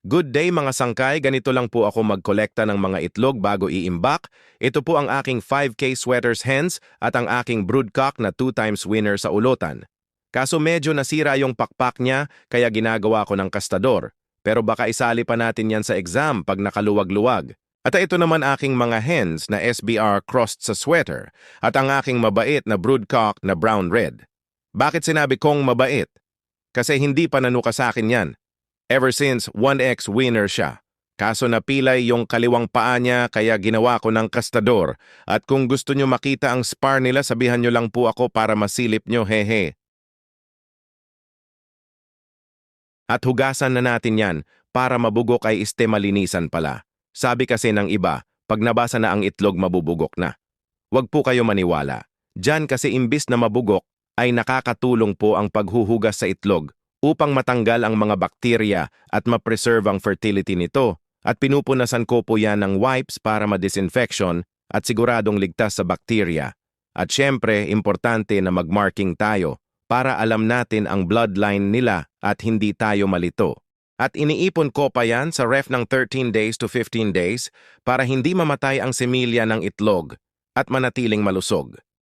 Good day mga sangkay, ganito lang po ako magkolekta ng mga itlog bago iimbak. Ito po ang aking 5K sweaters hens at ang aking broodcock na 2 times winner sa ulutan. Kaso medyo nasira yung pakpak niya kaya ginagawa ko ng kastador. Pero baka isali pa natin yan sa exam pag nakaluwag-luwag. At ito naman aking mga hens na SBR crossed sa sweater at ang aking mabait na broodcock na brown-red. Bakit sinabi kong mabait? Kasi hindi pa nanuka sa akin yan. Ever since 1X winner siya. Kaso napilay yung kaliwang paa niya kaya ginawa ko ng kastador. At kung gusto nyo makita ang spar nila, sabihan nyo lang po ako para masilip nyo, hehe. At hugasan na natin yan para mabugok ay este malinisan pala. Sabi kasi ng iba, pag nabasa na ang itlog mabubugok na. Huwag po kayo maniwala. Diyan kasi imbis na mabugok, ay nakakatulong po ang paghuhugas sa itlog upang matanggal ang mga bakterya at ma-preserve ang fertility nito. At pinupunasan ko po yan ng wipes para ma-disinfection at siguradong ligtas sa bakterya. At syempre, importante na mag-marking tayo para alam natin ang bloodline nila at hindi tayo malito. At iniipon ko pa yan sa ref ng 13 days to 15 days para hindi mamatay ang semilya ng itlog at manatiling malusog.